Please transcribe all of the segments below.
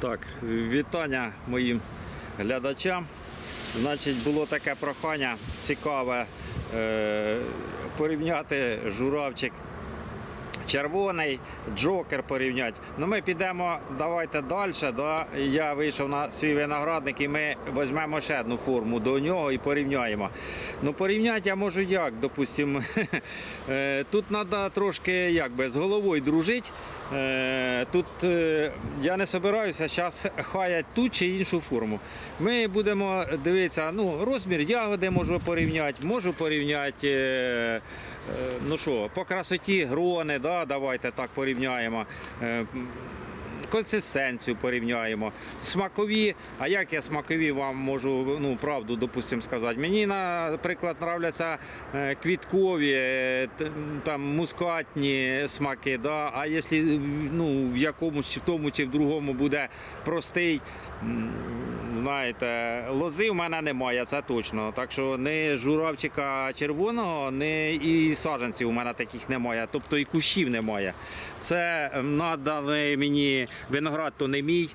Так, вітання моїм глядачам. Значить, було таке прохання цікаве е, порівняти журавчик червоний, джокер порівняти. Ну ми підемо, давайте далі. Да? Я вийшов на свій виноградник і ми візьмемо ще одну форму до нього і порівняємо. Ну порівняти я можу як, допустимо, е, тут треба трошки якби, з головою дружити. Е, Тут е, я не собираюся зараз хаять ту чи іншу форму. Ми будемо дивитися, ну, розмір ягоди можу порівняти, можу порівняти. е, Ну що, по красоті грони, да, давайте так порівняємо. Консистенцію порівняємо. Смакові, а як я смакові вам можу ну, правду допустим, сказати? Мені, наприклад, нравляться е, квіткові, е, там, мускатні смаки. Да? А якщо ну, в якомусь в тому чи в другому буде простий, знаєте, лози в мене немає, це точно. Так що не журавчика червоного, не і саджанців у мене таких немає, тобто і кущів немає. Це надали мені виноград, то не мій.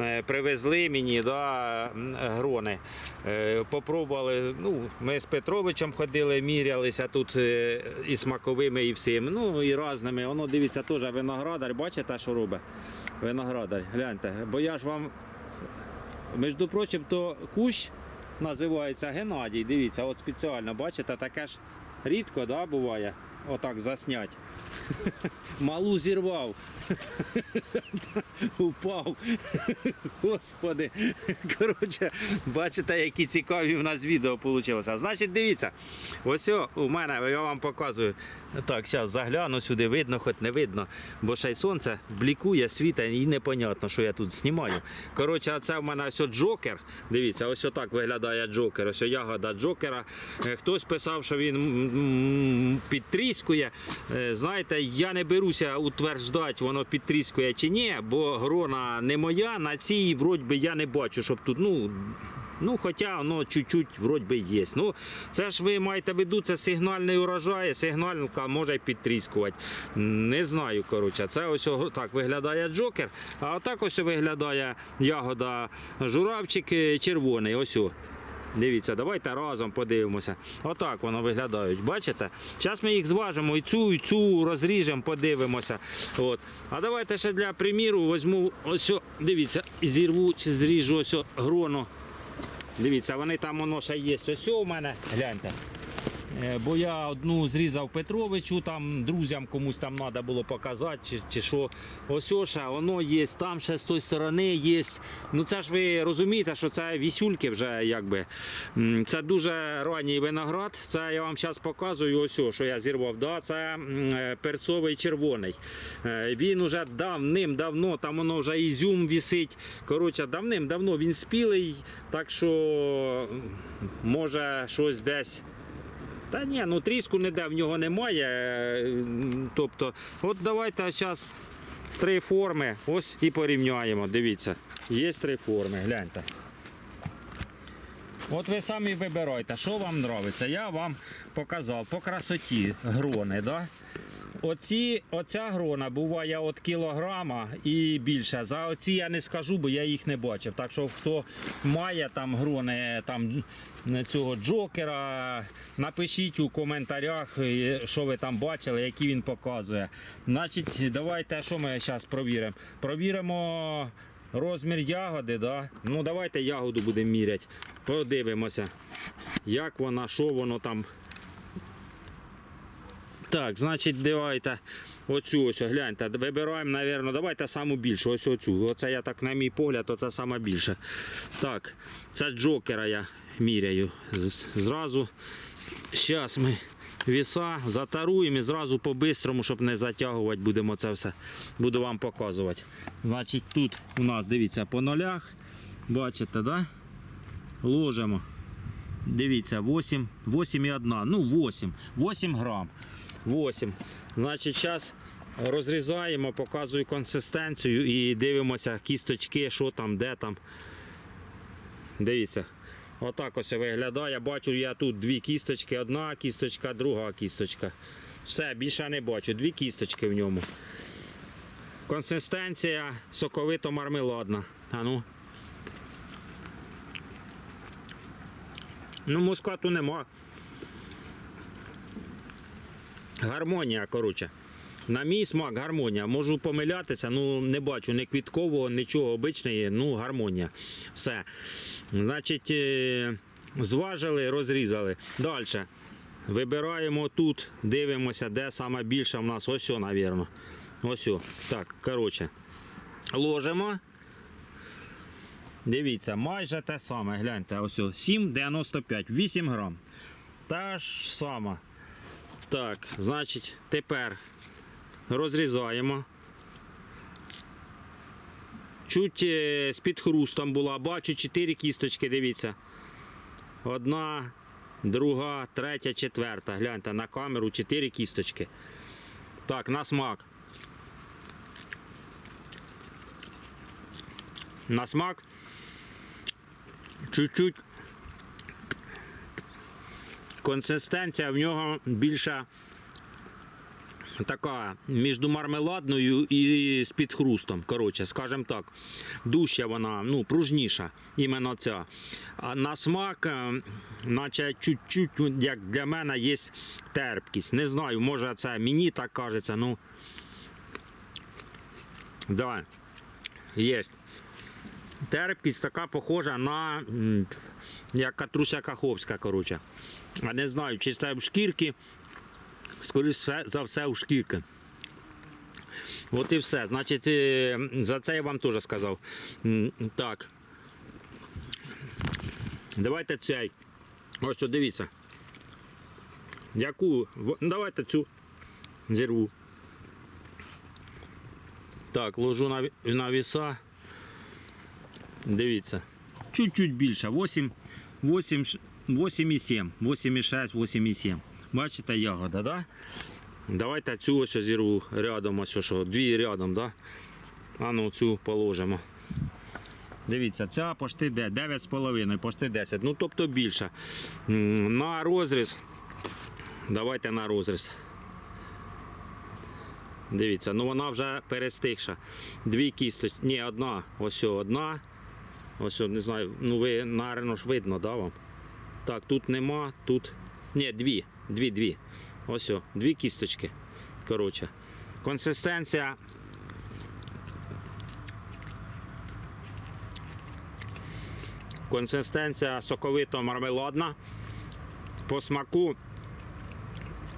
е, Привезли мені да, грони. Е, Попробували. Ну, ми з Петровичем ходили, мірялися тут е, і смаковими, і всім. Ну і разними. Воно дивіться, теж виноградар. Бачите, що робить? Виноградар. Гляньте. Бо я ж вам між прочим, то кущ називається Геннадій. Дивіться, от спеціально, бачите, таке ж рідко да, буває. Отак заснять. Малу зірвав. Упав. Господи. Коротше, бачите, які цікаві в нас відео вийшло. Значить, дивіться, ось у мене, я вам показую. Так, зараз загляну сюди, видно, хоч не видно, бо ще й сонце блікує, світить і непонятно, що я тут знімаю. Коротше, це в мене ось джокер. Дивіться, ось отак виглядає джокер. Ось ягода джокера. Е, Хтось писав, що він підтріскує. Знаєте, я не беруся утверждати, воно підтріскує чи ні, бо грона не моя. На цій вроді би я не бачу, щоб тут, ну. Ну, хоча воно чуть-чуть вроді би є. Ну, це ж ви маєте в виду, це сигнальний урожай, сигналька може підтріскувати. Не знаю, коротше. Це ось так виглядає джокер, а отак ось виглядає ягода журавчик е, червоний. Ось. Дивіться, давайте разом подивимося. Отак воно виглядають. Бачите? Зараз ми їх зважимо і цю, і цю розріжемо, подивимося. От. А давайте ще для приміру візьму ось, дивіться, зірву чи зріжу ось грону. Дивіться, вони там воно ще є. Ось у мене. Гляньте. Е, Бо я одну зрізав Петровичу, там друзям комусь там треба було показати, чи, чи що. Ось воно є, там ще з тої сторони є. Ну це ж ви розумієте, що це вісюльки вже якби. Це дуже ранній виноград. Це я вам зараз показую, ось що я зірвав. Да? Це е, перцовий червоний. Е, Він уже давним-давно, там воно вже ізюм вісить. Коротше, давним-давно він спілий, так що може щось десь. Та ні, ну тріску ніде в нього немає. е, Тобто, от давайте зараз три форми, ось і порівняємо. Дивіться, є три форми, гляньте. От ви самі вибирайте, що вам подобається. Я вам показав по красоті грони. Да? Оці, оця грона буває від кілограма і більше. За оці я не скажу, бо я їх не бачив. Так що хто має там грони там, цього джокера, напишіть у коментарях, е, що ви там бачили, які він показує. Значить, давайте що ми зараз провіримо. Провіримо розмір ягоди. Да? Ну давайте ягоду будемо міряти. Подивимося, як вона, що воно там. Так, значить, давайте оцю ось, гляньте, вибираємо, напевно, давайте саму більшу, ось оцю. Оце я так, на мій погляд, оце сама більша. Так, це джокера я міряю. Зразу. Зараз ми віса затаруємо і зразу по-бистрому, щоб не затягувати, будемо це все. Буду вам показувати. Значить, тут у нас, дивіться, по нулях. Бачите, да? Ложимо. Дивіться, 8, 8,1, ну 8, 8 грам. 8. Значить, зараз розрізаємо, показую консистенцію і дивимося кісточки, що там, де там. Дивіться. Отак ось виглядає. Бачу я тут дві кісточки, одна кісточка, друга кісточка. Все, більше не бачу. Дві кісточки в ньому. Консистенція соковито-мармеладна. А ну. Ну, мускату нема. Гармонія, коротше. На мій смак гармонія. Можу помилятися, ну не бачу ні квіткового, нічого обичної, ну гармонія. Все. Значить, е, зважили, розрізали. Далі. Вибираємо тут, дивимося, де саме більше в нас. Ось, навірно. Ось. Так, коротше. Ложимо. Дивіться, майже те саме. Гляньте, ось 7,95, 8 грам. Та ж сама. Так, значить, тепер розрізаємо. Чуть е, з-під хрустом була, бачу 4 кісточки, дивіться. Одна, друга, третя, четверта. Гляньте на камеру 4 кісточки. Так, на смак. На смак. Чуть-чуть консистенція в нього більша така між мармеладною і з під хрустом. Коротше, скажімо так, дужча вона, ну, пружніша, іменно ця. А на смак, е, наче чуть-чуть, як для мене, є терпкість. Не знаю, може це мені так кажеться, ну. Да, є. Терпкість така похожа на як катруся каховська, коротше. А не знаю, чи це в шкірки, скоріше за все в шкірки. От і все. Значить, е, за це я вам теж сказав. Так. Давайте цей. Ось от дивіться. Яку? Давайте цю зірву. Так, ложу на віса. Дивіться. Чуть-чуть більше. 8, 8, 8,7. 8,6, 8,7. Бачите, ягода, да? Давайте цю ось зірву рядом, ось що, дві рядом, да? А ну цю положимо. Дивіться, ця пошти 9,5, пошти 10. Ну тобто більше. На розріз. Давайте на розріз. Дивіться, ну вона вже перестигша. Дві кісточки. Ні, одна. Ось одна. Ось, не знаю, ну ви наверно ж видно, да, вам? Так, тут нема, тут. Ні, дві. Дві, дві. Ось, дві кісточки. Коротше. Консистенція. Консистенція соковито мармеладна. По смаку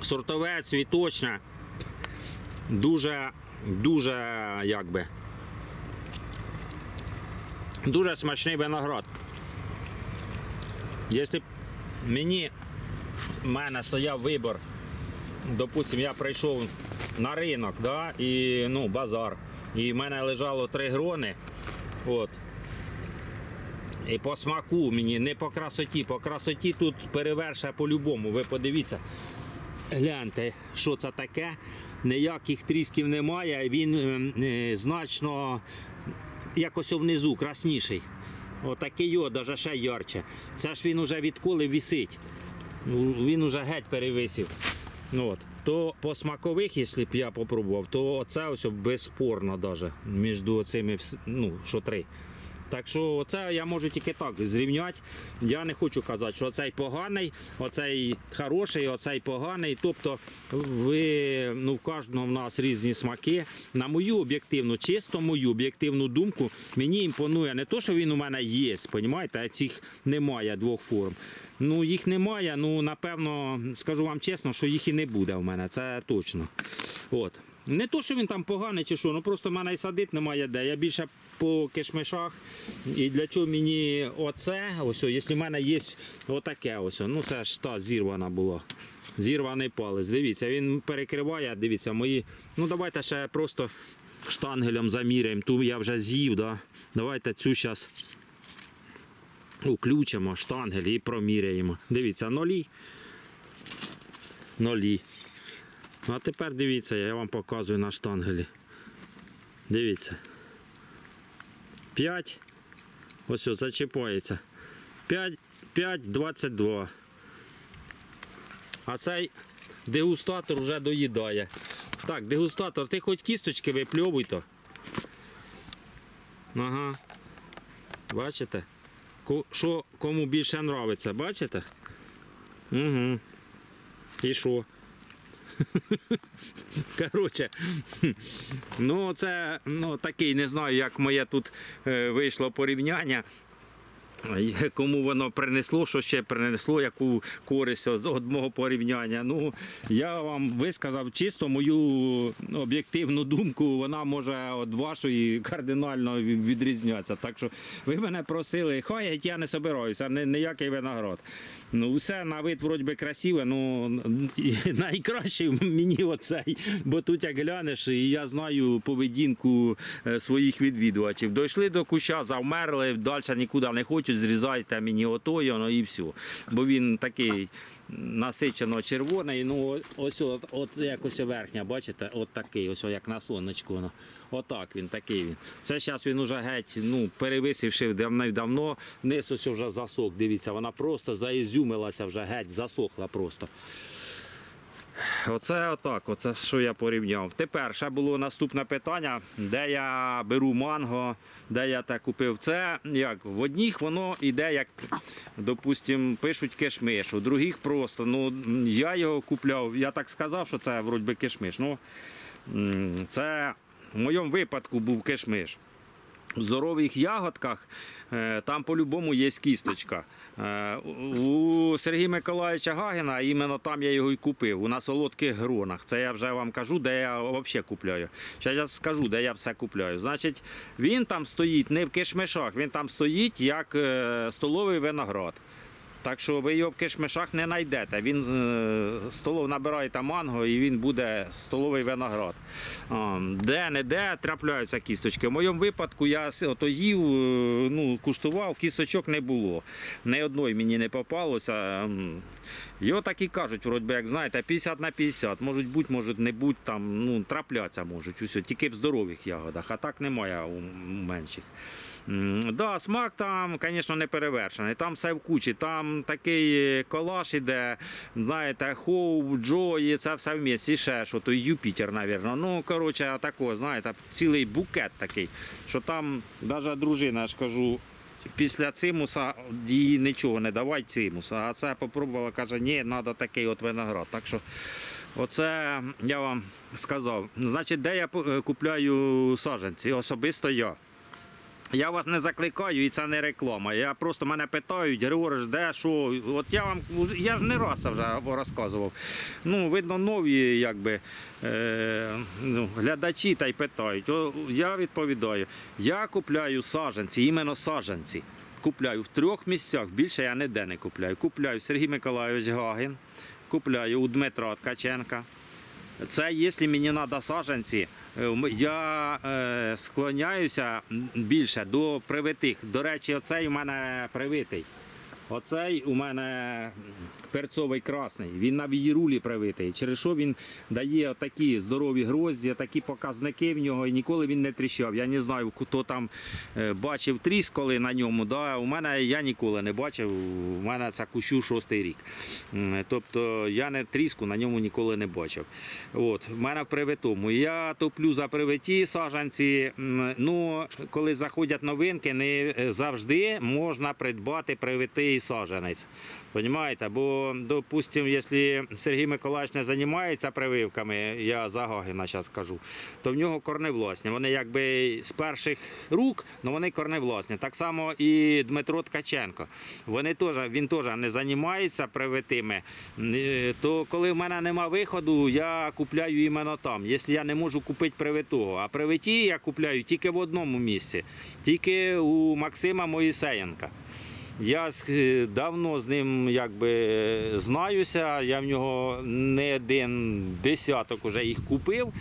сортове, цвіточне. Дуже, дуже, як би, дуже смачний виноград. Якщо б мені в мене стояв вибір, допустим, я прийшов на ринок, да, і ну, базар, і в мене лежало три грони. От. І по смаку мені, не по красоті, по красоті тут перевершує по-любому. Ви подивіться, гляньте, що це таке. Ніяких трісків немає, він е, якось внизу красніший. Отакий його, ще ярче. Це ж він уже відколи висить. Ну, Він уже геть перевисів. Ну, от. То по смакових, якщо б я попробував, то це ось безспорно навіть між цими, ну, що три. Так що це я можу тільки так зрівняти. Я не хочу казати, що оцей поганий, оцей хороший, оцей поганий. Тобто ви, ну, в кожного в нас різні смаки. На мою об'єктивну, чисто мою об'єктивну думку, мені імпонує не то, що він у мене є, понімаєте, а цих немає двох форм. Ну, їх немає, ну, напевно, скажу вам чесно, що їх і не буде в мене, це точно. От. Не то, що він там поганий чи що, ну просто в мене і садити немає де. Я більше по кишмишах. І для чого мені оце, ось, якщо в мене є отаке, ось, ну це ж та зірвана була. Зірваний палець. Дивіться, він перекриває, дивіться, мої. Ну давайте ще просто штангелем заміряємо. Ту я вже з'їв, да? давайте цю зараз включимо штангель і проміряємо. Дивіться, нолі. Нолі. А тепер дивіться, я вам показую на штангелі. Дивіться. 5. Ось ось зачіпається. 5, 5, 22. А цей дегустатор вже доїдає. Так, дегустатор, ти хоч кісточки випльовуй то. Ага. Бачите? Що кому більше подобається, бачите? Угу. І що? Коротше, ну це ну, такий, не знаю, як моє тут е, вийшло порівняння. Кому воно принесло, що ще принесло, яку користь з одного порівняння. Ну, я вам висказав чисто мою об'єктивну думку, вона може від вашої кардинально відрізнятися. Так що ви мене просили, хай я не собираюся, ніякий виноград. Ну, все на вид вроді би красиве, ну найкраще мені оцей, бо тут як глянеш, і я знаю поведінку е, своїх відвідувачів. Дійшли до куща, завмерли, далі нікуди не хочуть, зрізайте мені ото, і воно і все. Бо він такий насичено червоний. Ну, ось от, от якось верхня, бачите, от такий, ось як на сонечку. Воно. Отак він такий він. Це зараз він уже геть, ну, перевисивши давно, низ ось вже засох. Дивіться, вона просто заізюмилася вже геть, засохла просто. Оце отак, оце що я порівняв. Тепер ще було наступне питання, де я беру манго, де я те купив. Це як в одніх воно іде, як, допустим, пишуть кишмиш, у других просто. Ну, я його купляв, я так сказав, що це вроді би кишмиш. Ну, це в моєму випадку був кишмиш. В здорових ягодках е, там по-любому є кісточка. Е, У Сергія Миколаївича Гагіна іменно там я його і купив, у на солодких гронах. Це я вже вам кажу, де я взагалі купляю. Зараз я скажу, де я все купляю. Значить, він там стоїть не в кишмишах, він там стоїть як е, столовий виноград. Так що ви його в кишмишах не знайдете. Він е, столов набираєте манго і він буде столовий виноград. Де не де трапляються кісточки. В моєму випадку я ото їв, е, ну, куштував, кісточок не було. Ні одної мені не попалося. Його так і кажуть, вроді як знаєте, 50 на 50. Можуть бути, можуть не бути, там, ну, трапляться можуть. Усе, тільки в здорових ягодах, а так немає у менших. Да, смак там, звісно, не перевершений. Там все в кучі. Там такий е, колаж іде, знаєте, Хоу, Джо, і це все в місті. Ще що, то Юпітер, мабуть. Ну, коротше, такого, знаєте, цілий букет такий, що там навіть дружина, я ж кажу, після цимуса їй нічого не давай цимуса. А це попробувала, каже, ні, треба такий от виноград. Так що оце я вам сказав. Значить, де я е, купляю саджанці? Особисто я. Я вас не закликаю, і це не реклама. Я просто мене питають, Григориш, де що. От я вам я не раз це вже розказував. Ну, видно, нові якби, е, ну, глядачі та й питають. О, я відповідаю, я купляю саджанці, іменно саджанці. Купляю в трьох місцях, більше я ніде не купляю. Купляю Сергій Миколайович Гагін, купляю у Дмитра Ткаченка. Це якщо мені треба саджанці, е, я е, склоняюся більше до привитих. До речі, оцей у мене привитий. Оцей у мене перцовий красний. Він на вієрулі привитий. Через що він дає такі здорові грозді, такі показники в нього, і ніколи він не тріщав. Я не знаю, хто там е, бачив тріск, коли на ньому. Да? У мене я ніколи не бачив. У мене це кущу шостий рік. Тобто я не тріску на ньому ніколи не бачив. От, в мене в привитому. Я топлю за привиті саджанці. М, Ну, коли заходять новинки, не завжди можна придбати привитий саджанець. Понімаєте? Бо, допустимо, якщо Сергій Миколаївич не займається прививками, я за зараз кажу, то в нього корневласні. Вони якби з перших рук, але вони корневласні. Так само і Дмитро Ткаченко. Вони теж, він теж не займається привитими. Е, То коли в мене нема виходу, я купляю іменно там. Якщо я не можу купити привитого. А привиті я купляю тільки в одному місці, тільки у Максима Моїсеєнка. Я е, давно з ним якби знаюся. Я в нього не один десяток уже їх купив.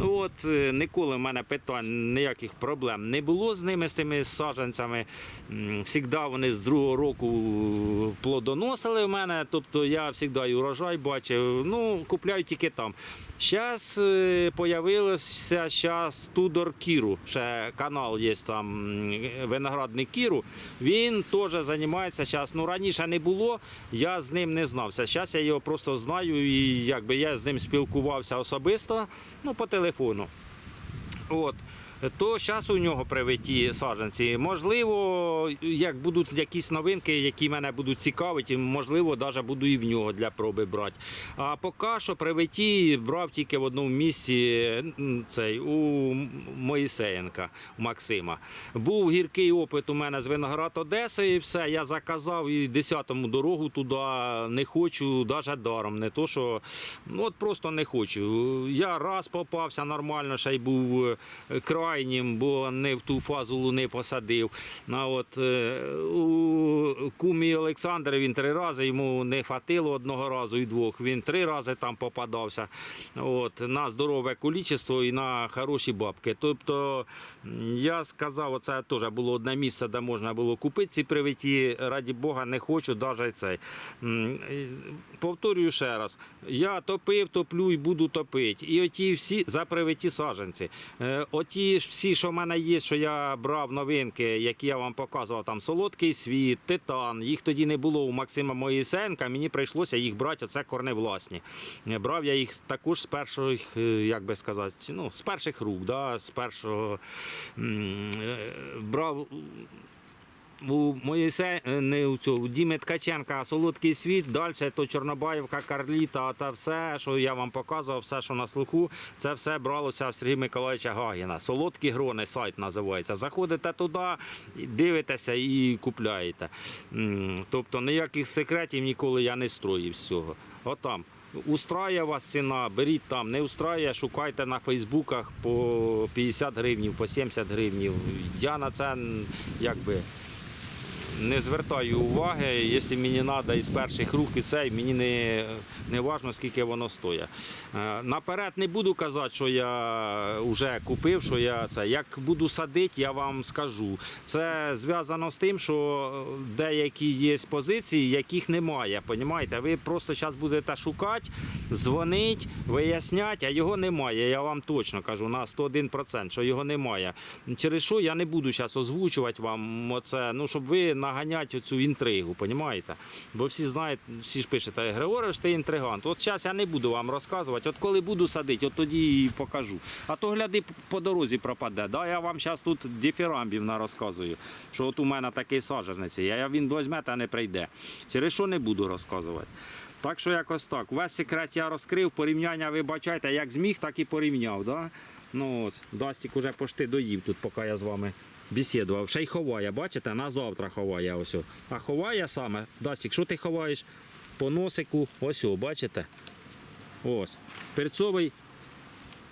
От е, ніколи в мене питань, ніяких проблем не було з ними, з тими саджанцями. Завжди вони з другого року плодоносили в мене. Тобто я завжди і урожай бачив. Ну, купляю тільки там. Зараз з'явився зараз Тудор Кіру. Ще канал є там виноградний Кіру. Він теж займається зараз. Ну раніше не було, я з ним не знався. Зараз я його просто знаю і якби я з ним спілкувався особисто, ну по телефону. От. То зараз у нього привиті саджанці. Можливо, як будуть якісь новинки, які мене будуть цікавити, можливо, навіть буду і в нього для проби брати. А поки що привиті брав тільки в одному місці цей у Моїсеєнка Максима. Був гіркий опит у мене з Виноград Одеси, і все. Я заказав і 10-му дорогу туди не хочу, навіть даром. Не то, що ну от просто не хочу. Я раз попався нормально, ще й був е, крайнім, бо не в ту фазу луни посадив. А от е, у кумі Олександр він три рази йому не хватило одного разу і двох. Він три рази там попадався. От, на здорове кількість і на хороші бабки. Тобто я сказав, оце теж було одне місце, де можна було купити ці привиті. Раді Бога, не хочу навіть цей. Повторюю ще раз, я топив, топлю і буду топити. І оті всі за привиті саджанці. Е, Оті ж всі, що в мене є, що я брав новинки, які я вам показував, там солодкий світ, титан. Їх тоді не було у Максима Моїсенка. Мені прийшлося їх брати. Оце корневласні. Е, Брав я їх також з перших, е, як би сказати, ну, з перших рук, да, з першого е, брав у Моїсе, е, не у цього, у Діми Ткаченка солодкий світ, далі то Чорнобаївка, Карліта, та все, що я вам показував, все, що на слуху, це все бралося в Сергія Миколаївича Гагіна. Солодкі грони сайт називається. Заходите туди, дивитеся і купляєте. Тобто ніяких секретів ніколи я не строїв з цього. Отам. Устрає вас ціна, беріть там, не устрає, шукайте на Фейсбуках по 50 гривнів, по 70 гривнів. Я на це якби не звертаю уваги, якщо мені треба із перших рук і цей, мені не, не важно, скільки воно стоїть. Е, Наперед не буду казати, що я вже купив, що я це. Як буду садити, я вам скажу. Це зв'язано з тим, що деякі є позиції, яких немає. Понімаєте? Ви просто зараз будете шукати, дзвонити, виясняти, а його немає. Я вам точно кажу на 101%, що його немає. Через що я не буду зараз озвучувати вам оце, ну щоб ви наганяти цю інтригу, понімаєте? Бо всі знають, всі ж пишете, Григорович, ти інтригант. От зараз я не буду вам розказувати. От коли буду садити, от тоді і покажу. А то гляди по дорозі пропаде. Да, я вам зараз тут дифірамбів розказую, що от у мене такий саджанець, є, а він візьме та не прийде. Через що не буду розказувати. Так що якось так. Весь секрет я розкрив, порівняння вибачайте, як зміг, так і порівняв. Да? Ну, от, Дастік уже пошти доїв тут, поки я з вами бесідував. Ще й ховає, бачите, на завтра ховає ось. А ховає саме, Дастік, що ти ховаєш? По носику, ось, бачите? Ось. Перцовий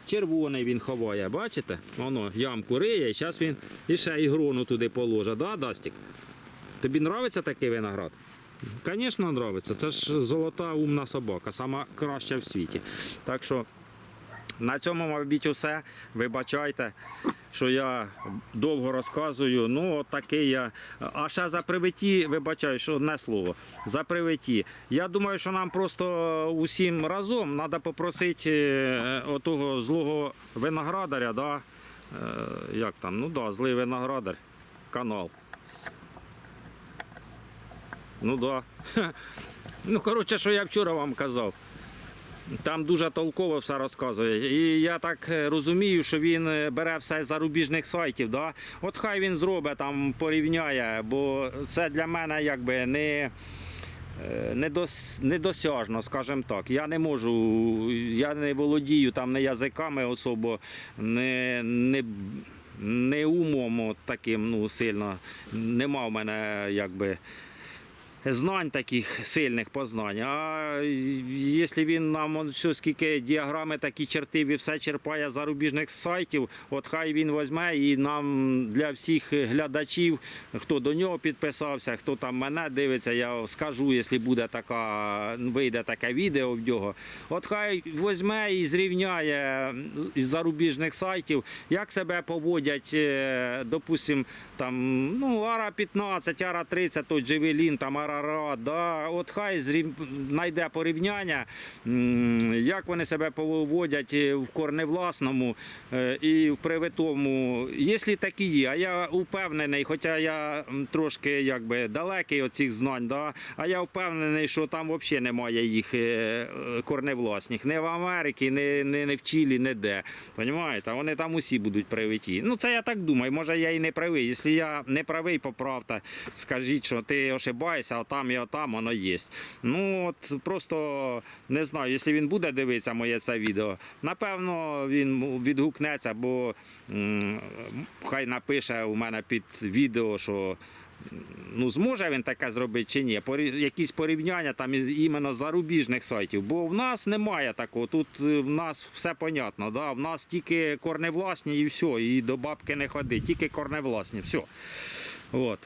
червоний він ховає, бачите? Воно ямку риє, і зараз він і ще і грону туди положить, да, Дастік? Тобі подобається такий виноград? Звісно, подобається. Це ж золота умна собака, сама краща в світі. Так що на цьому, мабуть, усе. Вибачайте, що я довго розказую. Ну, от такий я. А ще за привиті, вибачаю, що одне слово. За привиті. Я думаю, що нам просто усім разом треба попросити е, отого злого виноградаря, да? е, як там, ну да, злий виноградар, канал. Ну да. Ну, коротше, що я вчора вам казав. Там дуже толково все розказує. І я так е, розумію, що він е, бере все з зарубіжних сайтів. Да? От хай він зробить там, порівняє, бо це для мене якби не. е, недос, недосяжно, скажімо так. Я не можу, я не володію там не язиками особо, не, не, не умом таким ну, сильно. Нема в мене якби знань таких сильних познань. А якщо він нам все скільки діаграми такі чертив і все черпає з зарубіжних сайтів, от хай він візьме і нам для всіх глядачів, хто до нього підписався, хто там мене дивиться, я скажу, якщо буде така, вийде таке відео в нього. От хай візьме і зрівняє із зарубіжних сайтів, як себе поводять, е, допустим, там, ну, Ара 15, Ара 30, той Джевелін, там Ара тарара, да, от хай знайде порівняння, як вони себе поводять е, в корневласному е, і в привитому. Якщо такі є, а я впевнений, хоча я трошки якби далекий від цих знань, да, а я впевнений, що там взагалі немає їх е, е, корневласних. Не в Америці, не, не, не в Чилі, не де. Понімаєте? Вони там усі будуть привиті. Ну, це я так думаю, може я і не правий. Якщо я не правий, поправте, скажіть, що ти ошибаєшся, там і там воно є. Ну, от просто не знаю, якщо він буде дивитися моє це відео, напевно, він відгукнеться, бо м, хай напише у мене під відео, що ну, зможе він таке зробити чи ні. Якісь порівняння там іменно зарубіжних сайтів. Бо в нас немає такого. Тут е, в нас все понятно. Да? В нас тільки корневласні і все, і до бабки не ходи, тільки корневласні, все. От.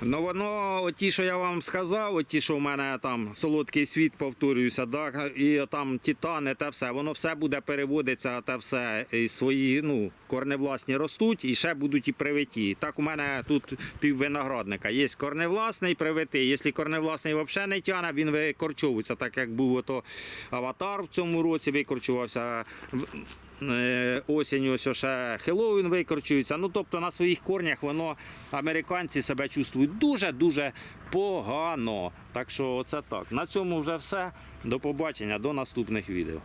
Ну воно, ті, що я вам сказав, ті, що в мене там солодкий світ, повторююся, да, і там титани, те все, воно все буде переводитися, те все, і свої ну, корневласні ростуть і ще будуть і привиті. Так у мене тут пів виноградника. Є корневласний привити. Якщо корневласний взагалі не тяне, він викорчовується, так як був ото аватар в цьому році, викорчувався. Е, Осінню ось ще Хеллоуін викорчується. Ну тобто на своїх корнях воно американці себе чувствують дуже-дуже погано. Так що оце так. На цьому вже все. До побачення, до наступних відео.